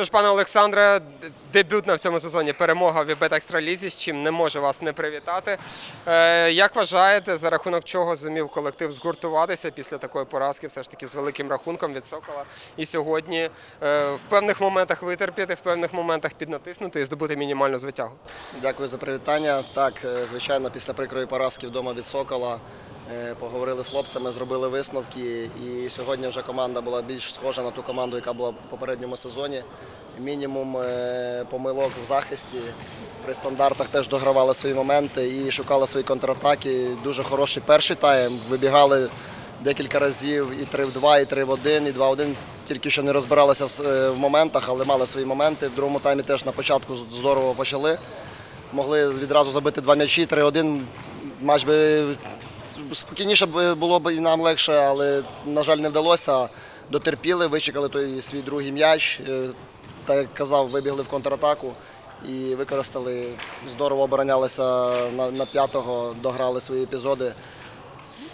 Тож, пане Олександре, дебютна в цьому сезоні перемога в Вібет Екстралізі, з чим не можу вас не привітати. Е, як вважаєте, за рахунок чого зумів колектив згуртуватися після такої поразки, все ж таки з великим рахунком від Сокола, і сьогодні е, в певних моментах витерпіти, в певних моментах піднатиснути і здобути мінімальну звитягу? Дякую за привітання. Так, е, звичайно, після прикрої поразки вдома від Сокола поговорили з хлопцями, зробили висновки. І сьогодні вже команда була більш схожа на ту команду, яка була в попередньому сезоні. Мінімум е, помилок в захисті. При стандартах теж догравали свої моменти і шукали свої контратаки. Дуже хороший перший тайм. Вибігали декілька разів і 3 в 2, і 3 в 1, і 2 в 1. Тільки що не розбиралися е, в моментах, але мали свої моменти. В другому таймі теж на початку здорово почали. Могли відразу забити два м'ячі, 3-1. Матч би спокійніше було б і нам легше, але, на жаль, не вдалося. Дотерпіли, вичекали той свій другий м'яч. Е, Так як казав, вибігли в контратаку і використали, здорово оборонялися на, на п'ятого, дограли свої епізоди.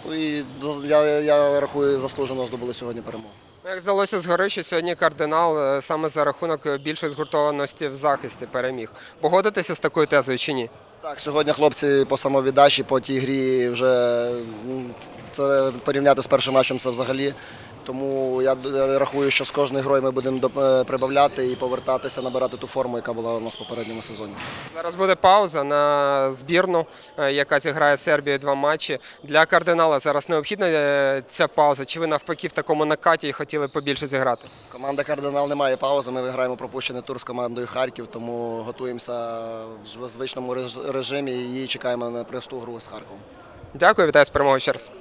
Ну І я, я рахую, заслужено здобули сьогодні перемогу. Ну, Як здалося згори, що сьогодні кардинал е, саме за рахунок е, більшої згуртованості в захисті переміг. Погодитеся з такою тезою чи ні? Так, сьогодні хлопці по самовіддачі, по тій грі вже це порівняти з першим матчем це взагалі. Тому я рахую, що з кожною грою ми будемо е, прибавляти і повертатися, набирати ту форму, яка була у нас в попередньому сезоні. Зараз буде пауза на збірну, е, яка зіграє з Сербією два матчі. Для кардинала зараз необхідна е, ця пауза. Чи ви навпаки в такому накаті і хотіли побільше зіграти? Команда Кардинал не має паузи. Ми виграємо пропущений тур з командою Харків, тому готуємося в звичному режимі і чекаємо на просту гру з Харковом. Дякую, вітаю з перемогою ще раз.